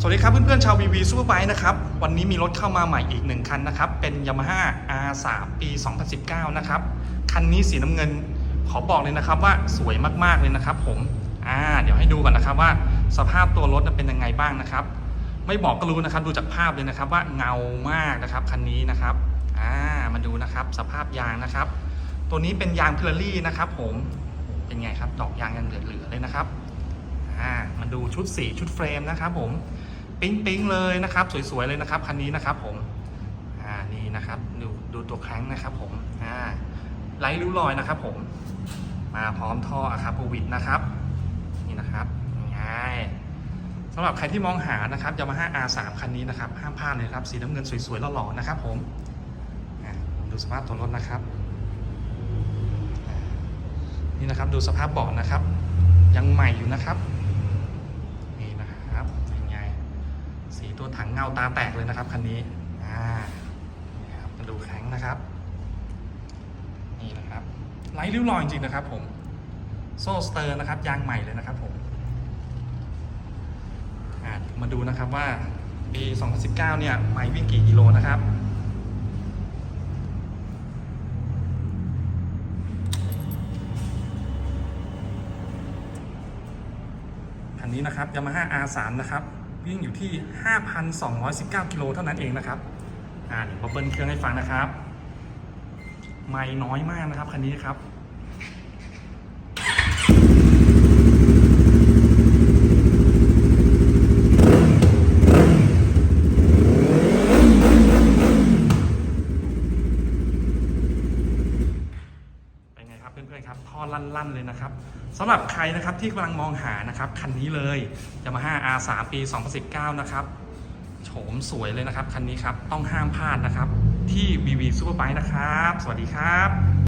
สวัสดีครับเพื่อนๆชาว VV Superbike นะครับ วันนี้มีรถเข้ามาใหม่อีกหนึ่งคันนะครับ เป็น Yamaha R3 ปี 2019 นะครับ คันนี้สีน้ำเงินขอบอกเลยนะครับว่าสวยมากๆเลยนะครับผมอ่าเดี๋ยวให้ดูก่อนนะครับว่าสภาพตัวรถเป็นยังไงบ้างนะครับ ไม่บอกก็รู้นะครับดูจากภาพเลยนะครับว่าเงามากนะครับคันนี้นะครับอ่ามาดูนะครับสภาพยางนะครับ ตัวนี้เป็นยางเพลลี่นะครับ ผมเป็นไงครับดอกยางยังเหลือๆเลยนะครับอ่ามาดูชุดสีชุดเฟรมนะครับ ผม ปิ๊งปิ๊งๆเลยนะครับ สวยๆเลยนะครับคันนี้นะครับผมอ่านี่นะครับดูดูตัวแครั้งนะครับผมอ่าไร้ริ้วรอยนะครับ ผม มาพร้อมท่ออะคาโปวิดนะครับ นี่นะครับง่ายสำหรับใครที่มองหานะครับ Yamaha R3 คันนี้นะครับห้ามพลาดเลยครับสีน้ำเงินสวยๆหล่อๆนะครับผมอ่าดูสภาพตัวรถนะครับ นี่นะครับดูสภาพเบาะนะครับ ยังใหม่อยู่นะครับ นี่นะครับเป็นไง สีตัว ถังเงาตาแตกเลยนะครับคันนี้อ่านี่ครับมาดูแข้งนะครับนี่นะครับไร้ริ้วรอยจริงๆนะครับ ผมโซ่สเตอร์นะครับยางใหม่เลยนะครับผมมาดูนะครับว่าปี 2019 เนี่ยไม่วิ่งกี่กิโลนะครับคันนี้นะครับ Yamaha R3 นะครับ วิ่งอยู่ที่ 5,219 กิโลเท่านั้นเองนะครับ อ่าเดี๋ยวมาเบิ้ลเครื่องให้ฟังนะครับ ไม่น้อยมากนะครับคันนี้ครับ เป็นไงครับเพื่อ นๆครับท่อลั่นๆเลยนะครับสำหรับใครนะครับที่กำลังมองหานะครับคันนี้เลย Yamaha R3 ปี 2019 นะครับโฉมสวยเลยนะครับคันนี้ครับต้องห้ามพลาดนะครับที่ BV Superbike นะครับ สวัสดีครับ